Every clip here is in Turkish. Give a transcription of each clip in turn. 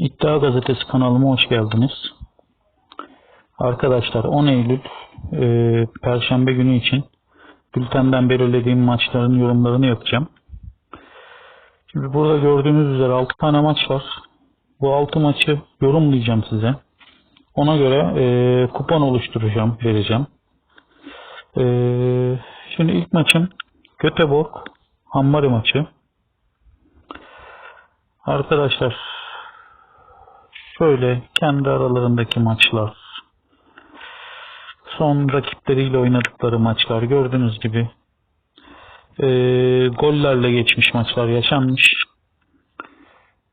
İddia Gazetesi kanalıma hoş geldiniz. Arkadaşlar 10 Eylül e, Perşembe günü için bültenden belirlediğim maçların yorumlarını yapacağım. Şimdi burada gördüğünüz üzere 6 tane maç var. Bu 6 maçı yorumlayacağım size. Ona göre e, kupon oluşturacağım, vereceğim. E, şimdi ilk maçım Göteborg Hammari maçı. Arkadaşlar şöyle kendi aralarındaki maçlar son rakipleriyle oynadıkları maçlar gördüğünüz gibi e, gollerle geçmiş maçlar yaşanmış.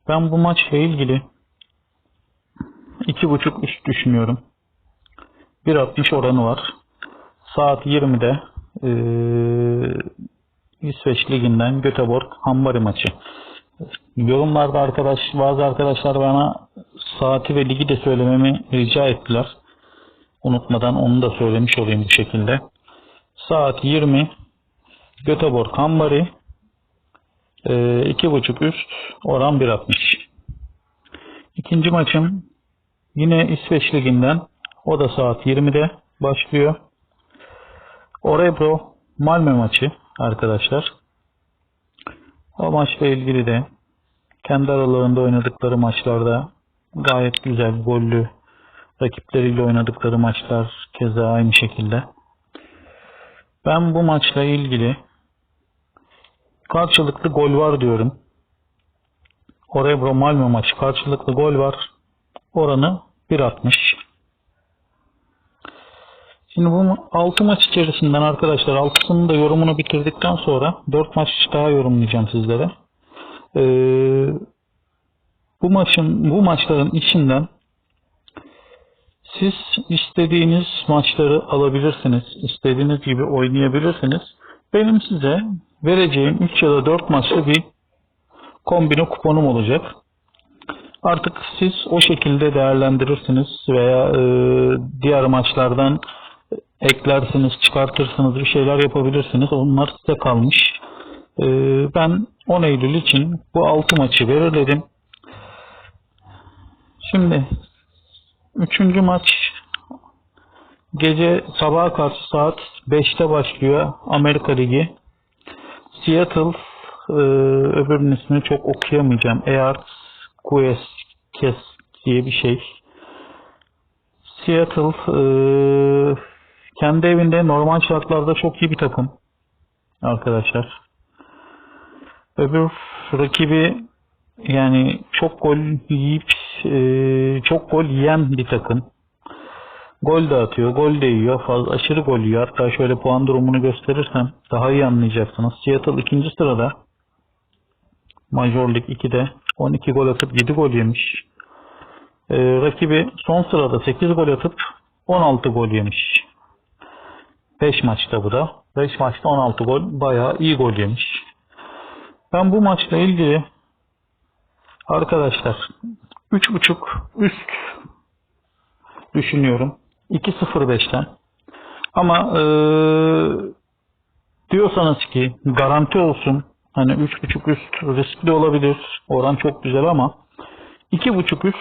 Ben bu maçla ilgili iki buçuk üst düşünüyorum. 1.60 oranı var. Saat 20'de e, İsveç Ligi'nden Göteborg Hambari maçı. Yorumlarda arkadaş bazı arkadaşlar bana saati ve ligi de söylememi rica ettiler. Unutmadan onu da söylemiş olayım bu şekilde. Saat 20 Göteborg Hambari e, 2.5 üst oran 1.60. İkinci maçım yine İsveç Ligi'nden o da saat 20'de başlıyor. Orebro Malmö maçı arkadaşlar. O maçla ilgili de kendi aralarında oynadıkları maçlarda gayet güzel gollü rakipleriyle oynadıkları maçlar keza aynı şekilde. Ben bu maçla ilgili karşılıklı gol var diyorum. Orebro Malmö maçı karşılıklı gol var. Oranı 1.60. Şimdi bu 6 maç içerisinden arkadaşlar 6'sının da yorumunu bitirdikten sonra 4 maç daha yorumlayacağım sizlere. Ee, bu maçın bu maçların içinden siz istediğiniz maçları alabilirsiniz. istediğiniz gibi oynayabilirsiniz. Benim size vereceğim 3 ya da 4 maçlı bir kombine kuponum olacak. Artık siz o şekilde değerlendirirsiniz veya e, diğer maçlardan eklersiniz, çıkartırsınız, bir şeyler yapabilirsiniz. Onlar size kalmış. E, ben 10 Eylül için bu 6 maçı belirledim. Şimdi 3. maç gece sabaha karşı saat 5'te başlıyor Amerika Ligi. Seattle e, öbürünün ismini çok okuyamayacağım. Earth Quest diye bir şey. Seattle e, kendi evinde normal şartlarda çok iyi bir takım arkadaşlar. Öbür rakibi yani çok gol yiyip e, çok gol yiyen bir takım. Gol de atıyor, gol de yiyor. Fazla aşırı gol yiyor. Hatta şöyle puan durumunu gösterirsem daha iyi anlayacaksınız. Seattle ikinci sırada. Major Lig 2'de 12 gol atıp 7 gol yemiş. Ee, rakibi son sırada 8 gol atıp 16 gol yemiş. 5 maçta bu da. 5 maçta 16 gol. Bayağı iyi gol yemiş. Ben bu maçla ilgili arkadaşlar 3.5 üst düşünüyorum. 2.05'ten. Ama ee, diyorsanız ki garanti olsun hani 3.5 üst riskli olabilir. Oran çok güzel ama 2.5 üst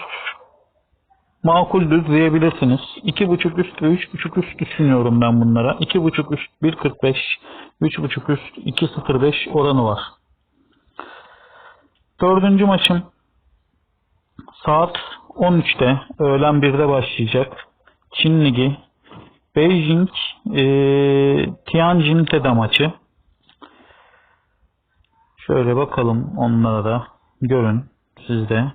makuldür diyebilirsiniz. 2.5 üst ve 3.5 üst düşünüyorum ben bunlara. 2.5 üst 1.45, 3.5 üst 2.05 oranı var. Dördüncü maçım saat 13'te öğlen 1'de başlayacak. Çin Ligi Beijing e, Tianjin Teda maçı. Şöyle bakalım onlara da görün siz de.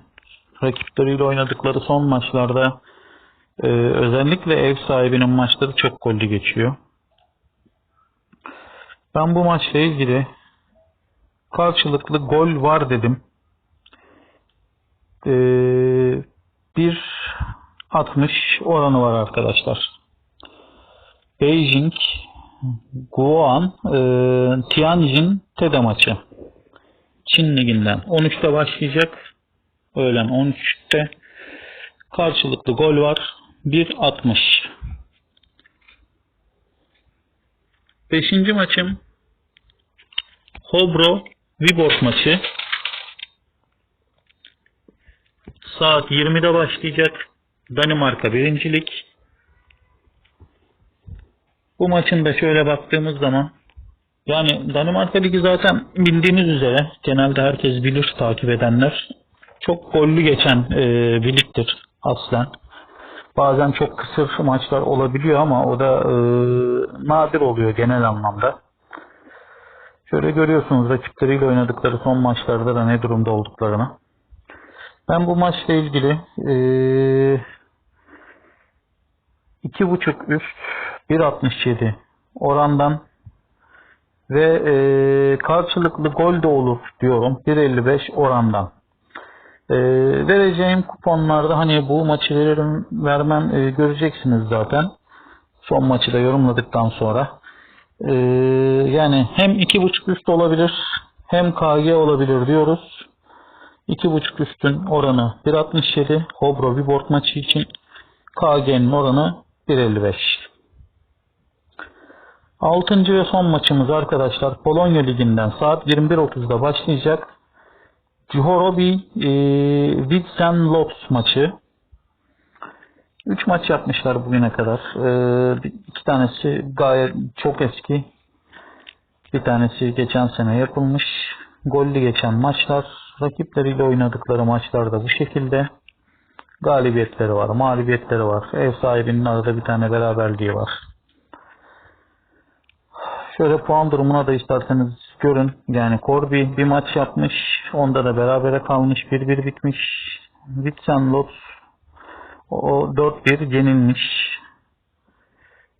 Rakipleriyle oynadıkları son maçlarda e, özellikle ev sahibinin maçları çok gollü geçiyor. Ben bu maçla ilgili karşılıklı gol var dedim. E, bir 60 oranı var arkadaşlar. Beijing, Guoan, e, Tianjin Teda maçı. Çin liginden. 13'te başlayacak. Öğlen 13'te. Karşılıklı gol var. 1.60. Beşinci maçım Hobro Viborg maçı. Saat 20'de başlayacak. Danimarka birincilik. Bu maçın da şöyle baktığımız zaman yani Danimarka Ligi zaten bildiğiniz üzere genelde herkes bilir takip edenler. Çok gollü geçen e, bir ligdir aslen. Bazen çok kısır maçlar olabiliyor ama o da e, nadir oluyor genel anlamda. Şöyle görüyorsunuz rakipleriyle oynadıkları son maçlarda da ne durumda olduklarını. Ben bu maçla ilgili e, iki buçuk üst 1.67 orandan ve e, karşılıklı gol de olur diyorum 1.55 orandan. E, vereceğim kuponlarda hani bu maçı veririm vermem e, göreceksiniz zaten. Son maçı da yorumladıktan sonra. E, yani hem 2.5 üst olabilir hem KG olabilir diyoruz. 2.5 üstün oranı 1.67 Hobro Viborg maçı için KG'nin oranı 1.55. Altıncı ve son maçımız arkadaşlar Polonya Ligi'nden saat 21.30'da başlayacak. Juhorobi e, Widsen Lotz maçı. 3 maç yapmışlar bugüne kadar. E, iki tanesi gayet çok eski. Bir tanesi geçen sene yapılmış. Gollü geçen maçlar. Rakipleriyle oynadıkları maçlar da bu şekilde. Galibiyetleri var, mağlubiyetleri var. Ev sahibinin arada bir tane beraberliği var. Şöyle puan durumuna da isterseniz görün. Yani Corby bir maç yapmış. Onda da berabere kalmış. 1-1 bitmiş. Witsen Lotz o 4-1 yenilmiş.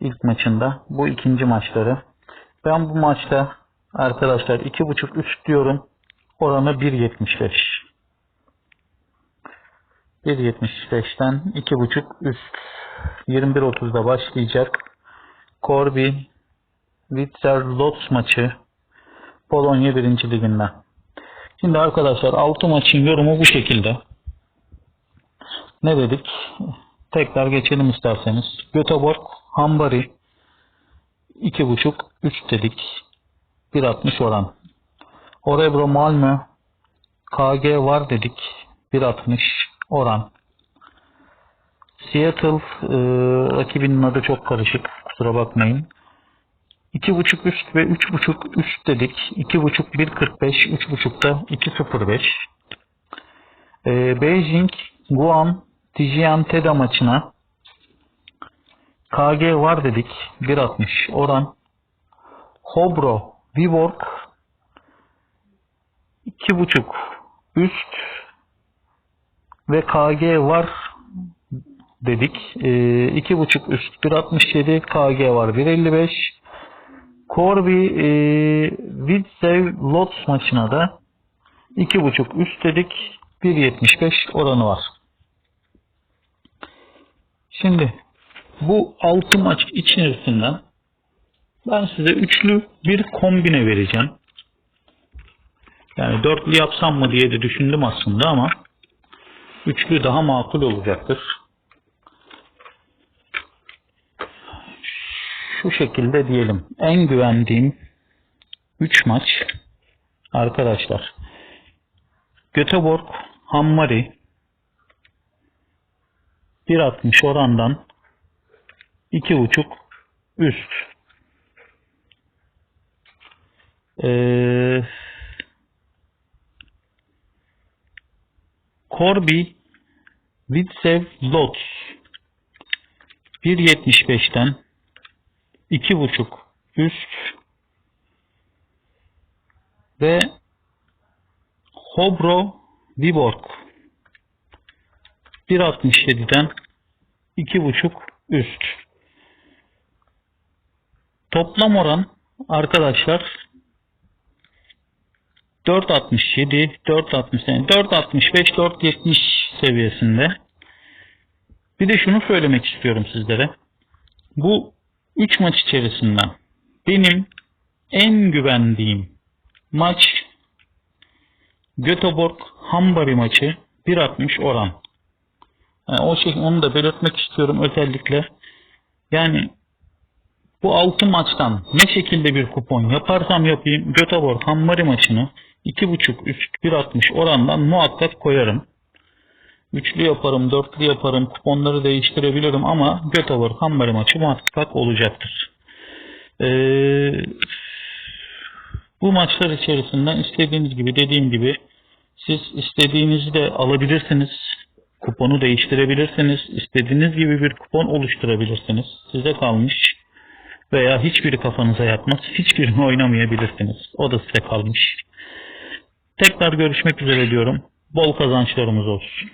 ilk maçında. Bu ikinci maçları. Ben bu maçta arkadaşlar 2.5 üst diyorum. Oranı 1.75. 1.75'ten 2.5 üst. 21.30'da başlayacak. Corby Witzer Lotz maçı Polonya 1. liginden. Şimdi arkadaşlar 6 maçın yorumu bu şekilde. Ne dedik? Tekrar geçelim isterseniz. Göteborg, Hambari 2.5 3 dedik. 1.60 oran. Orebro Malmö KG var dedik. 1.60 oran. Seattle e, rakibinin adı çok karışık. Kusura bakmayın. 2.5 üst ve 3.5 üst dedik. 2.5 1.45, 3.5 da 2.05. Ee, Beijing, Guam, Tijian Teda maçına KG var dedik. 1.60 oran. Hobro, Viborg 2.5 üst ve KG var dedik. Ee, 2.5 üst 1.67 KG var 1.55 Corby e, Widzew Lotz maçına da 2.5 üst dedik. 1.75 oranı var. Şimdi bu 6 maç içerisinden ben size üçlü bir kombine vereceğim. Yani dörtlü yapsam mı diye de düşündüm aslında ama üçlü daha makul olacaktır. şu şekilde diyelim. En güvendiğim 3 maç arkadaşlar. Göteborg, Hammari 1.60 orandan 2.5 üst. Ee, Corby Widzew Lotz 1.75'ten iki buçuk üst ve Hobro Viborg 1.67'den iki buçuk üst. Toplam oran arkadaşlar 4.67, 4.60, yani 4.65, 4.70 seviyesinde. Bir de şunu söylemek istiyorum sizlere. Bu 3 maç içerisinden benim en güvendiğim maç Göteborg Hambari maçı 1.60 oran. Yani o şey onu da belirtmek istiyorum özellikle. Yani bu 6 maçtan ne şekilde bir kupon yaparsam yapayım Göteborg Hambari maçını 2.5 üst 1.60 orandan muhakkak koyarım. Üçlü yaparım, dörtlü yaparım, kuponları değiştirebilirim ama Göteborg Hammer maçı muhakkak olacaktır. Ee, bu maçlar içerisinden istediğiniz gibi dediğim gibi siz istediğinizi de alabilirsiniz. Kuponu değiştirebilirsiniz. İstediğiniz gibi bir kupon oluşturabilirsiniz. Size kalmış. Veya hiçbiri kafanıza yatmaz. Hiçbirini oynamayabilirsiniz. O da size kalmış. Tekrar görüşmek üzere diyorum. Bol kazançlarımız olsun.